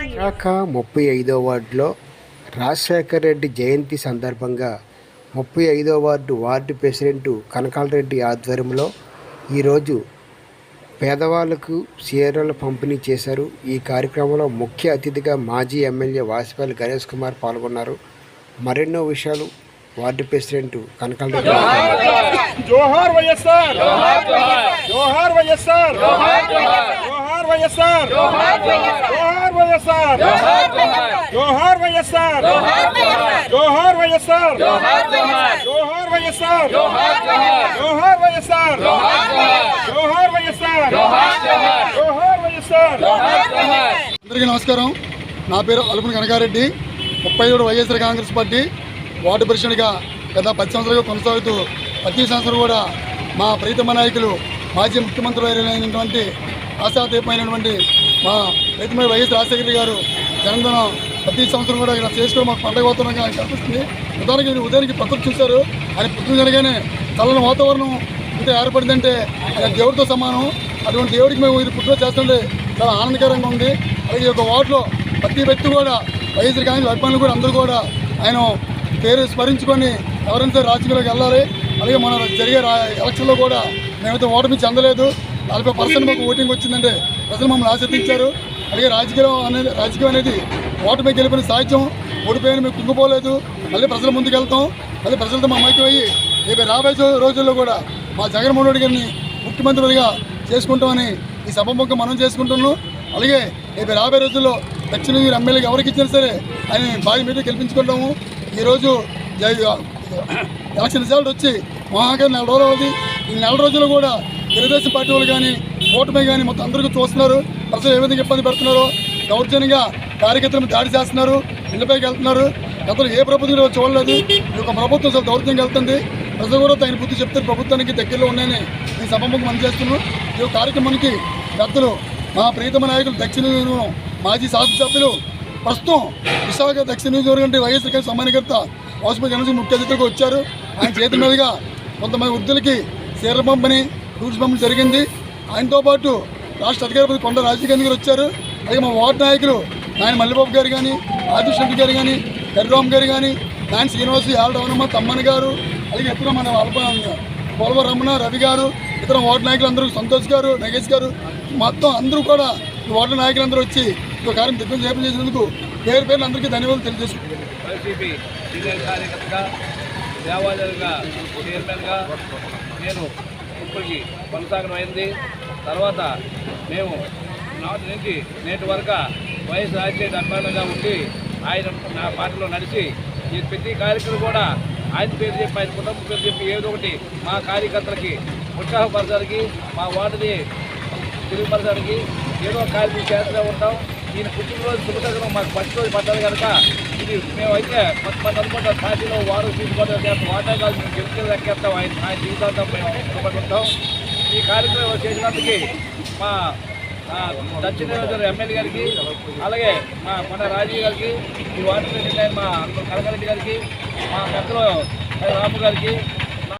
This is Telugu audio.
విశాఖ ముప్పై ఐదో వార్డులో రాజశేఖర్ రెడ్డి జయంతి సందర్భంగా ముప్పై ఐదో వార్డు వార్డు ప్రెసిడెంట్ కనకాలరెడ్డి ఆధ్వర్యంలో ఈరోజు పేదవాళ్ళకు చీరలు పంపిణీ చేశారు. ఈ కార్యక్రమంలో ముఖ్య అతిథిగా మాజీ ఎమ్మెల్యే వాసిపల్లి గణేష్ కుమార్ పాల్గొన్నారు. మరెన్నో విషయాలు వార్డు ప్రెసిడెంట్ కనకాలరెడ్డి జోహార్ వైఎస్ఆర్ జోహార్ వైఎస్ఆర్ జోహార్ వైఎస్ఆర్ జోహార్ వైఎస్ఆర్ జోహార్ వైఎస్ఆర్ జోహార్ వైఎస్ఆర్ జోహార్ వైఎస్ఆర్ జోహార్ వైఎస్ఆర్ జోహార్ వైఎస్ఆర్ జోహార్ వైఎస్ఆర్ అందరికీ నమస్కారం నా పేరు అలుపుని కనకారెడ్డి ముప్పై ఏడు వైఎస్ఆర్ కాంగ్రెస్ పార్టీ వార్డు ప్రెసిడెంట్గా గత పది సంవత్సరాలుగా కొనసాగుతూ ప్రతి సంవత్సరం కూడా మా ప్రీతమ నాయకులు మాజీ ముఖ్యమంత్రి అయినటువంటి ఆశాదీపమైనటువంటి మా ప్రీతమ వైఎస్ రాజశేఖర గారు జనందనం ప్రతి సంవత్సరం కూడా ఇలా చేసుకుని మాకు పండగ వాతావరణంగా ఆయన కనిపిస్తుంది. ఉదాహరణకి మీరు ఉదయానికి ప్రకృతి చూశారు. ఆయన పుట్టిన జరగానే చల్లని వాతావరణం ఇంత ఏర్పడిందంటే ఆయన దేవుడితో సమానం. అటువంటి దేవుడికి మేము ఇది పుట్టిన చేస్తుంటే చాలా ఆనందకరంగా ఉంది. అలాగే ఈ యొక్క వార్డులో ప్రతి వ్యక్తి కూడా వైఎస్ఆర్ కాంగ్రెస్ అభిమానులు కూడా అందరూ కూడా ఆయన పేరు స్మరించుకొని ఎవరైనా సరే వెళ్ళాలి. అలాగే మన జరిగే రా- ఎలక్షన్లో కూడా మేమైతే ఓటమి చెందలేదు. నలభై పర్సెంట్ మాకు ఓటింగ్ వచ్చిందంటే ప్రజలు మమ్మల్ని ఆశీర్దించారు అలాగే రాజకీయం అనేది రాజకీయం అనేది ఓటమి గెలిపిన సాధ్యం. ఓడిపోయిన మేము కుంగిపోలేదు. మళ్ళీ ప్రజల ముందుకు వెళ్తాం. మళ్ళీ ప్రజలతో మా మైకి అయ్యి రేపు రాబోయే రోజుల్లో కూడా మా జగన్మోహన్ రెడ్డి గారిని ముఖ్యమంత్రులుగా చేసుకుంటామని ఈ సభముఖం మనం చేసుకుంటున్నాం. అలాగే రేపు రాబోయే రోజుల్లో దక్షిణ ఎమ్మెల్యేకి ఎవరికి ఇచ్చినా సరే ఆయన బాగా మీద గెలిపించుకుంటాము. ఈరోజు జై- ఎలక్షన్ రిజల్ట్ వచ్చి మహాగా నెల రోజులు అవుతుంది ఈ నెల రోజులు కూడా తెలుగుదేశం పార్టీ వాళ్ళు కానీ ఓటమి కానీ మొత్తం అందరికీ చూస్తున్నారు. ప్రజలు ఏ విధంగా ఇబ్బంది పెడుతున్నారో దౌర్జన్యంగా కార్యకర్తలను దాడి చేస్తున్నారు ఇళ్ళపైకి వెళ్తున్నారు. గతంలో ఏ ప్రభుత్వం కూడా చూడలేదు. ఈ యొక్క ప్రభుత్వం అసలు దౌర్జన్యంగా వెళ్తుంది. ప్రజలు కూడా తగిన బుద్ధి చెప్తారు. ప్రభుత్వానికి దగ్గరలో ఉన్నాయని ఈ సభముఖం మనం ఈ యొక్క కార్యక్రమానికి పెద్దలు మా ప్రీతమ నాయకులు దక్షిణ మాజీ శాసనసభ్యులు ప్రస్తుతం విశాఖ దక్షిణ నియోజకవర్గం వైఎస్ఆర్ గారి సమ్మానకర్త వాసుపల్లి జనసేన ముఖ్య అతిథిగా వచ్చారు. ఆయన చేతి మీదుగా కొంతమంది వృద్ధులకి చీరల పంపిణీ ఫ్రూట్స్ పంపిణీ జరిగింది. ఆయనతో పాటు రాష్ట్ర అధికారపతి కొండ రాజశేఖర్ గారు వచ్చారు. అలాగే మా వార్డు నాయకులు నాయన మల్లిబాబు గారు కానీ ఆదిశ్ రెడ్డి గారు కానీ హరిరామ్ గారు కానీ నాయన శ్రీనివాస్ యాదవనమ్మ తమ్మన్ గారు అలాగే ఎప్పుడో మన అల్ప పొలవ రమణ రవి గారు ఇతర వార్డు నాయకులు అందరూ సంతోష్ గారు నగేష్ గారు మొత్తం అందరూ కూడా వార్డు నాయకులందరూ వచ్చి ఒక కార్యం దిగ్విజయం చేసినందుకు పేరు పేరు అందరికీ ధన్యవాదాలు తెలియజేసుకుంటున్నాను. కార్యకర్తగా దేవాలయంగా చైర్మన్గా నేను ఇప్పటికి కొనసాగడం అయింది తర్వాత మేము నాటి నుంచి నేటి వరకు వైఎస్ రాజశేఖర్ అభిమానులుగా ఉండి ఆయన నా పార్టీలో నడిచి ఈ ప్రతి కార్యక్రమం కూడా ఆయన పేరు చెప్పి ఆయన కుటుంబం పేరు చెప్పి ఏదో ఒకటి మా కార్యకర్తలకి ఉత్సాహపరచడానికి మా వార్డుని తిరుగుపరచడానికి ఏదో కార్యక్రమం చేస్తూనే ఉంటాం. ఈయన పుట్టినరోజు శుభకరణం మాకు ఫస్ట్ రోజు పడ్డది కనుక ఇది మేమైతే కొంతమంది అనుకుంటాం పార్టీలో వారు తీసుకోవడం చేస్తాం వాటా కాదు మేము గెలిచే దక్కేస్తాం ఆయన ఆయన జీవితాంతం మేము ఇష్టపడి ఈ కార్యక్రమం చేసినందుకు మా ఆ, దక్షిణ ఎమ్మెల్యే గారికి అలాగే మా మన రాజీవ్ గారికి ఈ వాటర్ ప్రెసిడెంట్ అయిన మా కనకరెడ్డి గారికి మా పెద్దలు రాము గారికి